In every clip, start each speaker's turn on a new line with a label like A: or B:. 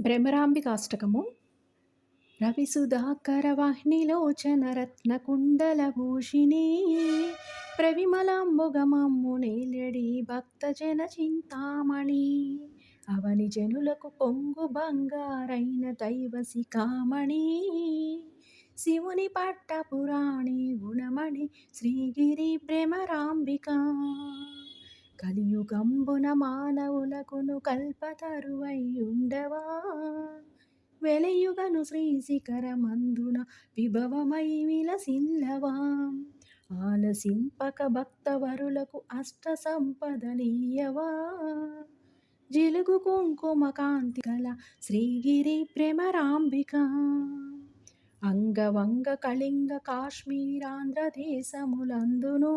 A: భ్రమరాంబికాష్టకము రవిసుధాకరవాహ్నిలోచన రత్నకుండలభూషిణి ప్రవిమలాంబుగమమ్ము నేలడి భక్తజన చింతామణి. అవని జనులకు పొంగు బంగారైన దైవసి కామణి శివుని పట్ట పురాణి గుణమణి శ్రీగిరి భ్రమరాంబిక కలియుగంబున మానవులకును కల్పతరువై వెలయుగను వెలయుగను శ్రీశిఖరమందున విభవమై విలసిల్లవా? ఆలసింపక భక్తవరులకు అష్ట సంపదనీయవా జిలుగు కుంకుమ కాంతి గల శ్రీగిరి ప్రేమరాంబిక. అంగవంగ కళింగ కాశ్మీరాంధ్ర దేశములందునూ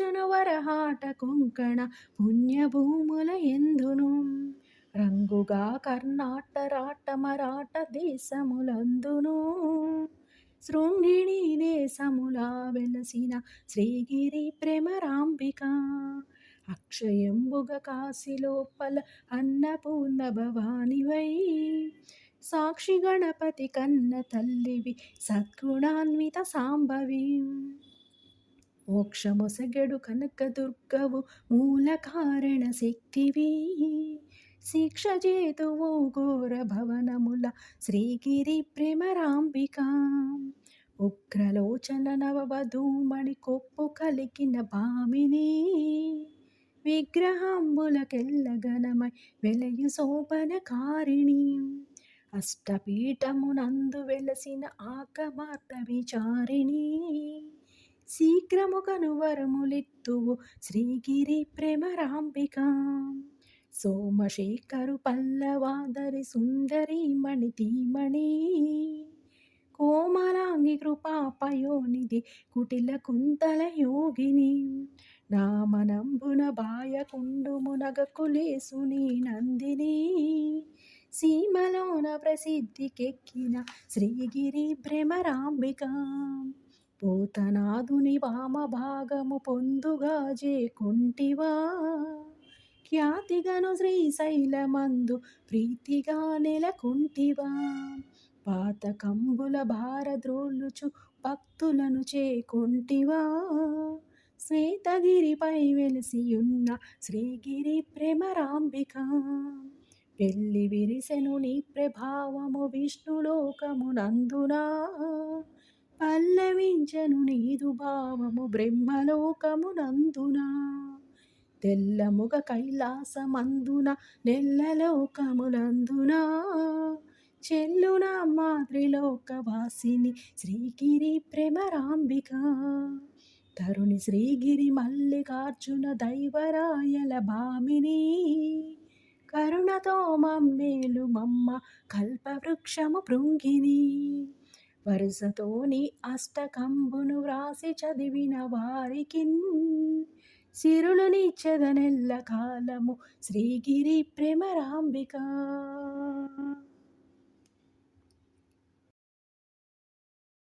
A: వరహాట కొంకణ పుణ్యభూముల ఎందును? రంగుగా కర్ణాట రాట మరాట దేశములందును. శృంగిణి దేశములా వెలసిన శ్రీగిరి ప్రేమరాంబిక అక్షయంబుగ కాశీ లోపల అన్నపూర్ణ భవానివై. సాక్షి గణపతి కన్న తల్లివి సద్గుణాన్విత సాంబవి మోక్షమొసగడు కనక దుర్గవు మూల కారణ శక్తివి. శిక్ష చేతువు ఘోర భవనముల శ్రీగిరి ప్రేమరాంబిక ఉగ్రలోచన నవవధూమణి కొప్పు కలిగిన భామిని విగ్రహంబులకెల్లగనమై వెలయు శోభనకారిణి. అష్టపీఠమునందు వెలసిన ఆకమార్త విచారిణి. శీఘ్రముగను వరములిత్తువు శ్రీగిరి ప్రేమరాంబిక. సోమశేఖరు పల్లవాదరి సుందరి మణితీమణి. కోమలాంగి కృపాపయోనిధి కుటిల కుంతల యోగిని. నామనంబున బాయకుండు మునగకులేసుని నందిని. సీమలోన ప్రసిద్ధికెక్కిన శ్రీగిరి భ్రమరాంబిక పోతనాదుని వామ భాగము పొందుగా జేకుంటివా ఖ్యాతిగను శ్రీశైలమందు ప్రీతిగా నెలకుంటివా. పాతకంబుల భారద్రోలుచు భక్తులను చేకుంటివా శ్వేతగిరిపై వెలిసియున్న శ్రీగిరి ప్రేమరాంబిక. పెళ్ళి విరిసెను నీ ప్రభావము విష్ణులోకమునందునా పల్లవించను నీదు భావము బ్రహ్మలోకమునందున. తెల్లముగ కైలాసమందున నెల్లలోకమునందున చెల్లున మాతృలోకవాసిని శ్రీగిరి ప్రేమరాంబిక. తరుణి శ్రీగిరి మల్లికార్జున దైవరాయల భామిని. కరుణతో మమ్మేలు మమ్మ కల్పవృక్షము భృంగిని. వరుసతోని అష్టకంబును వ్రాసి చదివిన వారికి సిరులు నిచ్చదనెల్ల కాలము శ్రీగిరి ప్రేమరాంబిక.